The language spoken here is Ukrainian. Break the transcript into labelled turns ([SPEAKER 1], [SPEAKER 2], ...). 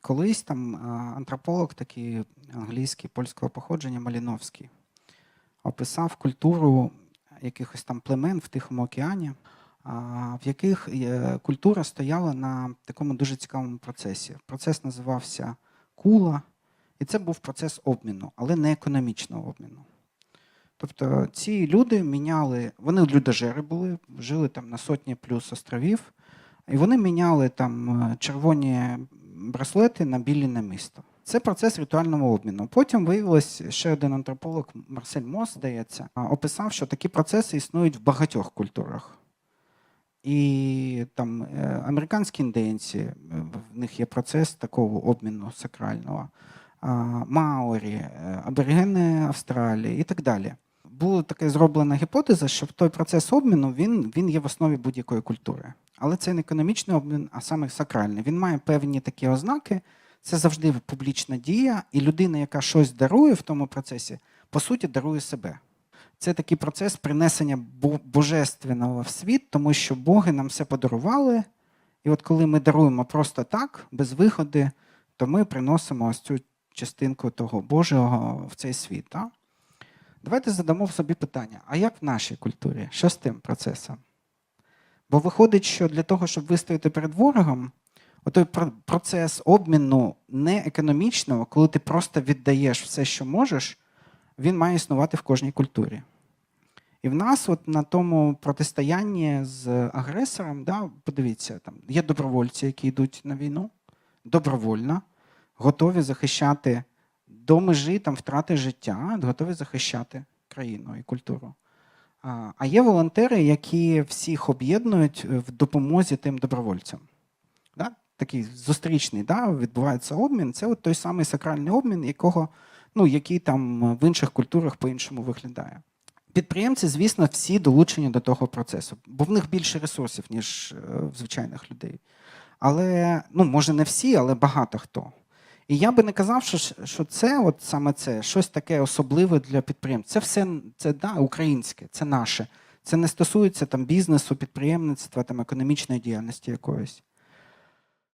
[SPEAKER 1] Колись там антрополог, такий англійський, польського походження Маліновський, описав культуру якихось там племен в Тихому океані, в яких е, культура стояла на такому дуже цікавому процесі. Процес називався кула, і це був процес обміну, але не економічного обміну. Тобто ці люди міняли, вони людожери були, жили там на сотні плюс островів, і вони міняли там е, червоні браслети на білі намисто. Це процес ритуального обміну. Потім виявилось ще один антрополог Марсель Мос, здається, описав, що такі процеси існують в багатьох культурах. І там е, американські індейці, е, в них є процес такого обміну сакрального, маорі, е, аборигени Австралії і так далі. Була така зроблена гіпотеза, що той процес обміну він, він є в основі будь-якої культури. Але це не економічний обмін, а саме сакральний. Він має певні такі ознаки. Це завжди публічна дія, і людина, яка щось дарує в тому процесі, по суті, дарує себе. Це такий процес принесення божественного в світ, тому що боги нам все подарували. І от коли ми даруємо просто так, без виходи, то ми приносимо ось цю частинку того Божого в цей світ. Так? Давайте задамо собі питання: а як в нашій культурі? Що з тим процесом? Бо виходить, що для того, щоб вистояти перед ворогом, отой процес обміну не економічного, коли ти просто віддаєш все, що можеш, він має існувати в кожній культурі. І в нас, от на тому протистоянні з агресором, да, подивіться, там є добровольці, які йдуть на війну, добровольно, готові захищати до межі там, втрати життя, готові захищати країну і культуру. А є волонтери, які всіх об'єднують е, в допомозі тим добровольцям. Да? Такий зустрічний, да? відбувається обмін. Це от той самий сакральний обмін, якого, ну, який там в інших культурах по-іншому виглядає. Підприємці, звісно, всі долучені до того процесу, бо в них більше ресурсів, ніж е, в звичайних людей. Але, ну, може, не всі, але багато хто. І я би не казав, що, що це, от саме це, щось таке особливе для підприємців. Це все це, да, українське, це наше. Це не стосується там, бізнесу, підприємництва, там, економічної діяльності якоїсь.